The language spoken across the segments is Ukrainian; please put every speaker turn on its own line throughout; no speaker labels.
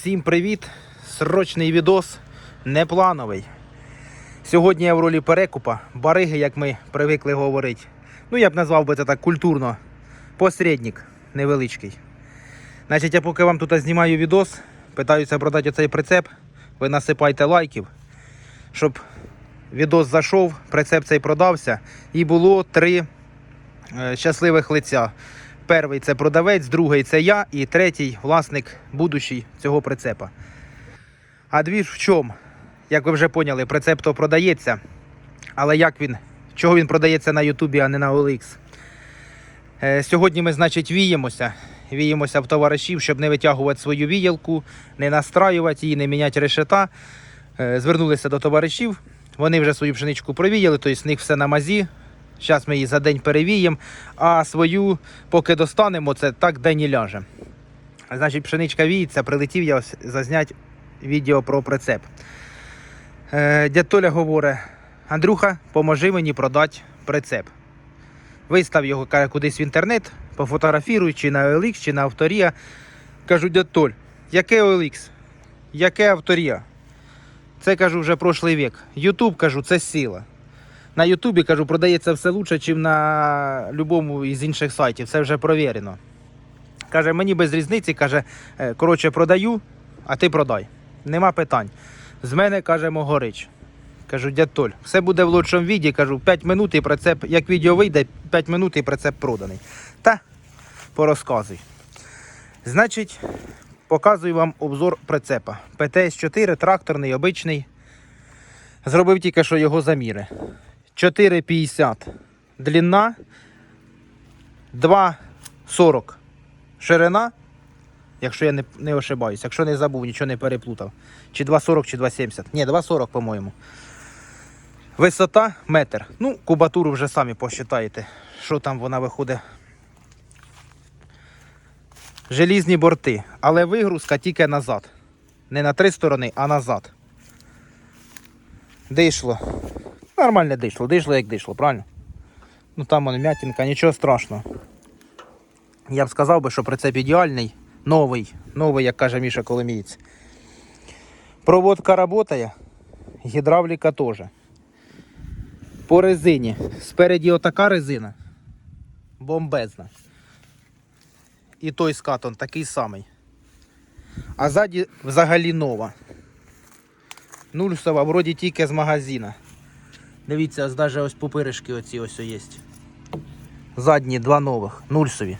Всім привіт! Срочний відос, неплановий. Сьогодні я в ролі перекупа, бариги, як ми привикли говорити. Ну, я б назвав би це так культурно. Посередник невеличкий. Значить, я поки вам тут знімаю відос, питаюся продати оцей прицеп, ви насипайте лайків, щоб відос зайшов, прицеп цей продався. І було три е, щасливих лиця. Перший це продавець, другий це я і третій власник будущий цього прицепа. А дві ж в чому? Як ви вже поняли, прицеп то продається. Але як він, чого він продається на Ютубі, а не на OLX? Е, сьогодні ми, значить, віємося. Віємося в товаришів, щоб не витягувати свою віялку, не настраювати її, не міняти решета. Е, звернулися до товаришів. Вони вже свою пшеничку провіяли, тобто з них все на мазі. Зараз ми її за день перевіємо, а свою, поки достанемо, це так день і ляже. Значить, пшеничка віється, прилетів я ось зазняти відео про прицеп. Е, дядь Толя говорить: Андрюха, поможи мені продати прицеп. Вистав його каже, кудись в інтернет, пофотографіруй, чи на OLX, чи на авторія. Кажу, дядь яке OLX? Яке авторія? Це кажу вже прошлий вік. Ютуб кажу, це сила. На Ютубі кажу, продається все лучше, ніж на будь-якому із інших сайтів. Це вже провірено. Каже, мені без різниці, каже, «е, коротше, продаю, а ти продай. Нема питань. З мене каже Могорич. Кажу, дядь все буде в лучшому віді. Кажу, 5 минут і прицеп, як відео вийде, 5 минут і прицеп проданий. Та порозказуй. Значить, показую вам обзор прицепа. ПТС-4, тракторний, обичний. Зробив тільки що його заміри. 4,50 длина, 2,40 ширина, якщо я не, не ошибаюсь, якщо не забув, нічого не переплутав. Чи 2,40, чи 2,70. Ні, 2,40, по-моєму. Висота метр. Ну, кубатуру вже самі посчитаєте, що там вона виходить. Желізні борти, але вигрузка тільки назад. Не на три сторони, а назад. Дишло. Нормальне дишло, дишло як дишло, правильно? Ну там воно м'ятінка, нічого страшного. Я б сказав би, що прицеп ідеальний, новий, новий, як каже Міша Коломієць. Проводка працює, гідравліка теж. По резині. Спереді отака резина. Бомбезна. І той скатон такий самий. А ззаді взагалі нова. Нульсова, вроді тільки з магазина. Дивіться, ось навіть ось пупиришки оці ось є. Задні два нових, нульсові.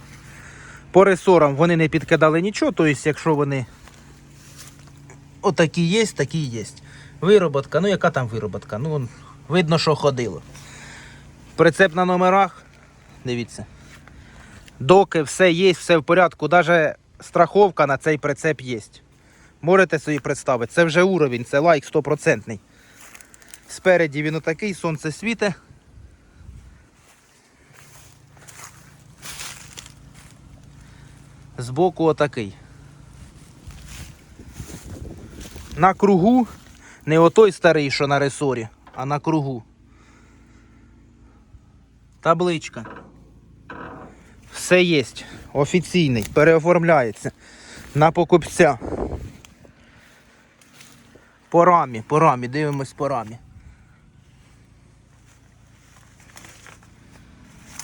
По ресорам вони не підкидали нічого, тобто, якщо вони отакі є, такі є. Вироботка, ну яка там вироботка? Ну, видно, що ходило. Прицеп на номерах, дивіться. Доки, все є, все в порядку. Навіть страховка на цей прицеп є. Можете собі представити, це вже уровень, це лайк стопроцентний. Спереді він отакий, сонце світе. Збоку отакий. На кругу, не отой старий, що на ресорі, а на кругу. Табличка. Все є. Офіційний, переоформляється на покупця. По рамі, по рамі, дивимось по рамі.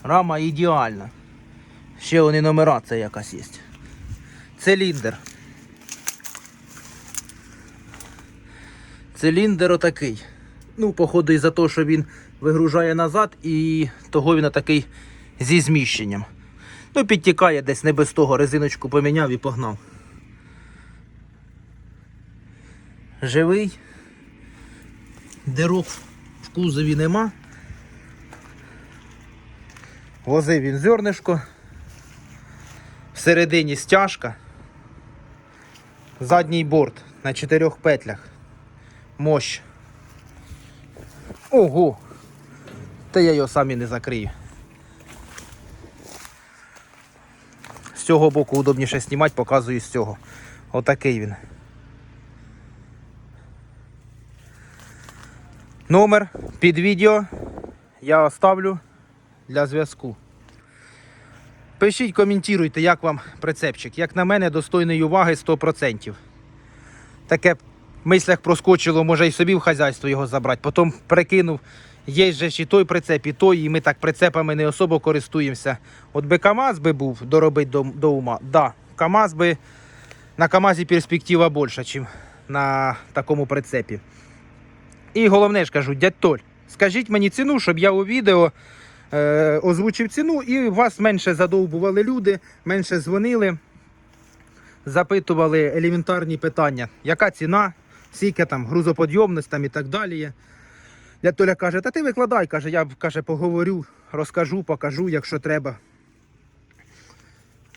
Рама ідеальна. Ще вони нумерація якась є. Циліндр. Циліндр отакий. Ну, походу, із-за того, що він вигружає назад і того він отакий зі зміщенням. Ну, підтікає десь не без того, резиночку поміняв і погнав. Живий. Дирок в кузові нема. Возив він зернишко. Всередині стяжка. Задній борт на чотирьох петлях. Мощ. Ого! Та я його сам і не закрию. З цього боку удобніше знімати, показую з цього. Отакий він. Номер під відео я оставлю для зв'язку. Пишіть, коментуйте, як вам прицепчик. Як на мене, достойний уваги 100%. таке в мислях проскочило, може і собі в хазяйство його забрати. Потім перекинув, є же ж і той прицеп, і той, і ми так прицепами не особо користуємося. От би КАМАЗ би був доробити до, до ума. Да, КАМАЗ би на КАМАЗі перспектива більша, ніж на такому прицепі. І головне ж кажу, дядь Толь, скажіть мені ціну, щоб я у відео е, озвучив ціну і вас менше задовбували люди, менше дзвонили, запитували елементарні питання, яка ціна, скільки там грузоподйомність там і так далі. Дядь Толя каже, та ти викладай, каже, я каже, поговорю, розкажу, покажу, якщо треба.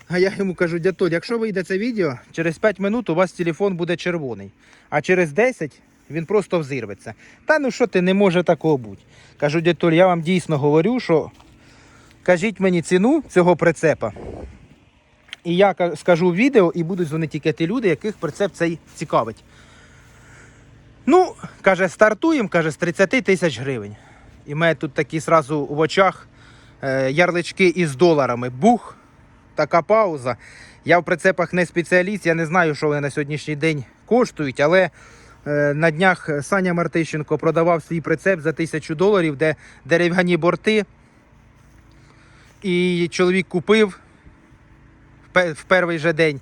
А я йому кажу, дядь якщо вийде це відео, через 5 минут у вас телефон буде червоний, а через 10 він просто взирветься. Та ну що ти, не може такого бути. Кажу, дядь я вам дійсно говорю, що кажіть мені ціну цього прицепа. І я скажу в відео, і будуть дзвонити тільки ті люди, яких прицеп цей цікавить. Ну, каже, стартуємо, каже, з 30 тисяч гривень. І мене тут такі сразу в очах е, ярлички із доларами. Бух, така пауза. Я в прицепах не спеціаліст, я не знаю, що вони на сьогоднішній день коштують, але на днях Саня Мартищенко продавав свій прицеп за тисячу доларів, де дерев'яні борти. І чоловік купив в перший же день.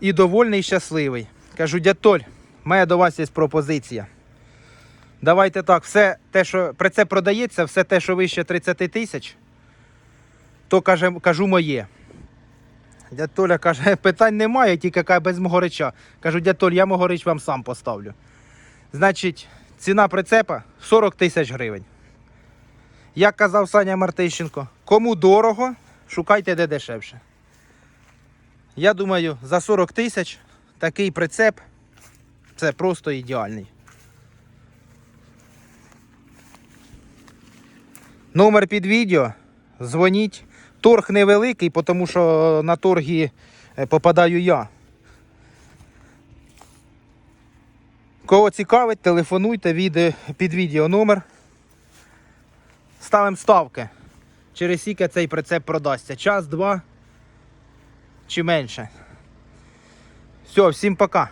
І довольний, і щасливий. Кажу, дядь Толь, в мене до вас є пропозиція. Давайте так, все те, що прицеп продається, все те, що вище 30 тисяч, то кажу моє. Дядь Толя каже, питань немає, тільки каже, без мого реча. Кажу, дядь Толь, я мого рич вам сам поставлю. Значить, ціна прицепа 40 тисяч гривень. Як казав Саня Мартищенко, кому дорого, шукайте де дешевше. Я думаю, за 40 тисяч такий прицеп це просто ідеальний. Номер під відео. Дзвоніть. Торг невеликий, тому що на торги е, попадаю я. Кого цікавить, телефонуйте відео, під відео номер. Ставимо ставки. Через скільки цей прицеп продасться. Час, два чи менше. Все, всім пока.